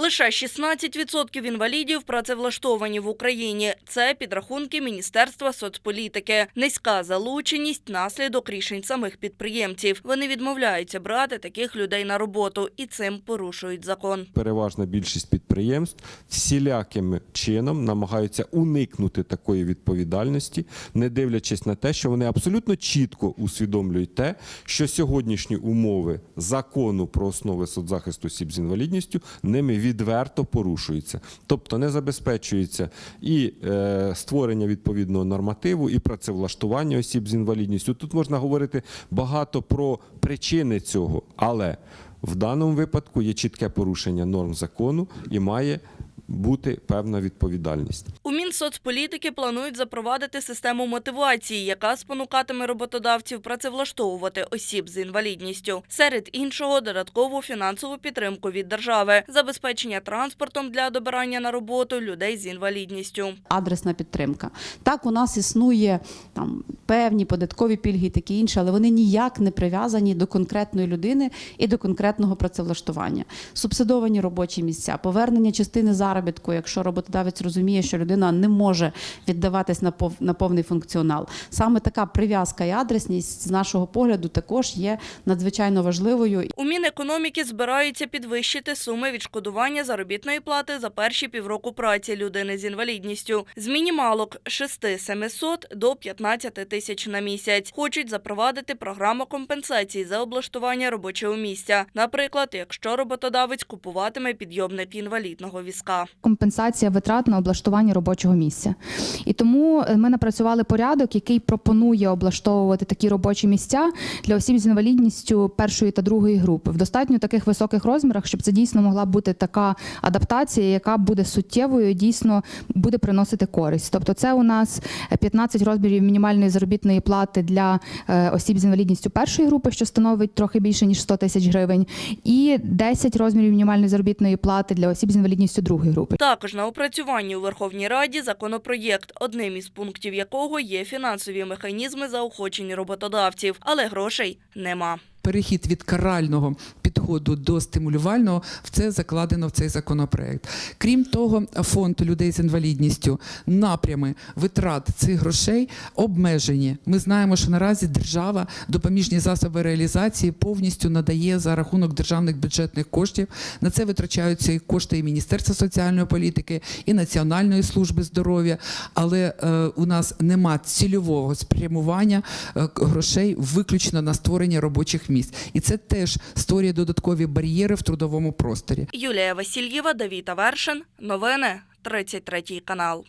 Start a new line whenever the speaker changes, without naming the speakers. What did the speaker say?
Лише 16% інвалідів працевлаштовані в Україні. Це підрахунки Міністерства соцполітики. Низька залученість – наслідок рішень самих підприємців. Вони відмовляються брати таких людей на роботу і цим порушують закон.
переважна більшість підприємств всіляким чином намагаються уникнути такої відповідальності, не дивлячись на те, що вони абсолютно чітко усвідомлюють те, що сьогоднішні умови закону про основи соцзахисту осіб з інвалідністю ними відверто порушуються. Тобто не забезпечується і е, створення відповідного нормативу, і працевлаштування осіб з інвалідністю. Тут можна говорити багато про причини цього, але в даному випадку є чітке порушення норм закону і має бути певна відповідальність.
У Мінсоцполітики планують запровадити систему мотивації, яка спонукатиме роботодавців працевлаштовувати осіб з інвалідністю. Серед іншого, додаткову фінансову підтримку від держави, забезпечення транспортом для добирання на роботу людей з інвалідністю.
адресна підтримка. Так, у нас існує там певні податкові пільги і такі інше, але вони ніяк не прив'язані до конкретної людини і до конкретного працевлаштування. Субсидовані робочі місця, повернення частини заробітку, якщо роботодавець розуміє, що людина не може віддаватись на пов- на повний функціонал. Саме така прив'язка і адресність з нашого погляду також є надзвичайно важливою.
У Мінекономіки збираються підвищити суми відшкодування заробітної плати за перші півроку праці людини з інвалідністю з мінімалок 6-700 до 15 тисяч на місяць. Хочуть запровадити програму компенсації за облаштування робочого місця. Наприклад, якщо роботодавець купуватиме підйомник інвалідного візка.
Компенсація витрат на облаштування робочого місця. І тому е, ми напрацювали порядок, який пропонує облаштовувати такі робочі місця для осіб з інвалідністю першої та другої групи в достатньо таких високих розмірах, щоб це дійсно могла бути така адаптація, яка буде суттєвою, дійсно буде приносити користь. Тобто, це у нас 15 розмірів мінімальної заробітної плати для е, осіб з інвалідністю першої групи, що становить трохи більше ніж 100 тисяч гривень, і 10 розмірів мінімальної заробітної плати для осіб з інвалідністю другої групи.
Також на опрацюванні у Верховній Раді законопроєкт, одним із пунктів якого є фінансові механізми заохочення роботодавців, але грошей нема.
Перехід від карального підходу до стимулювального в це закладено в цей законопроект. Крім того, фонд людей з інвалідністю, напрями витрат цих грошей обмежені. Ми знаємо, що наразі держава допоміжні засоби реалізації повністю надає за рахунок державних бюджетних коштів. На це витрачаються і кошти і Міністерства соціальної політики, і Національної служби здоров'я. Але е, у нас нема цільового спрямування е, грошей виключно на створення робочих місць, і це теж створює додаткові бар'єри в трудовому просторі.
Юлія Васильєва, Давіта Вершин, Новини 33 канал.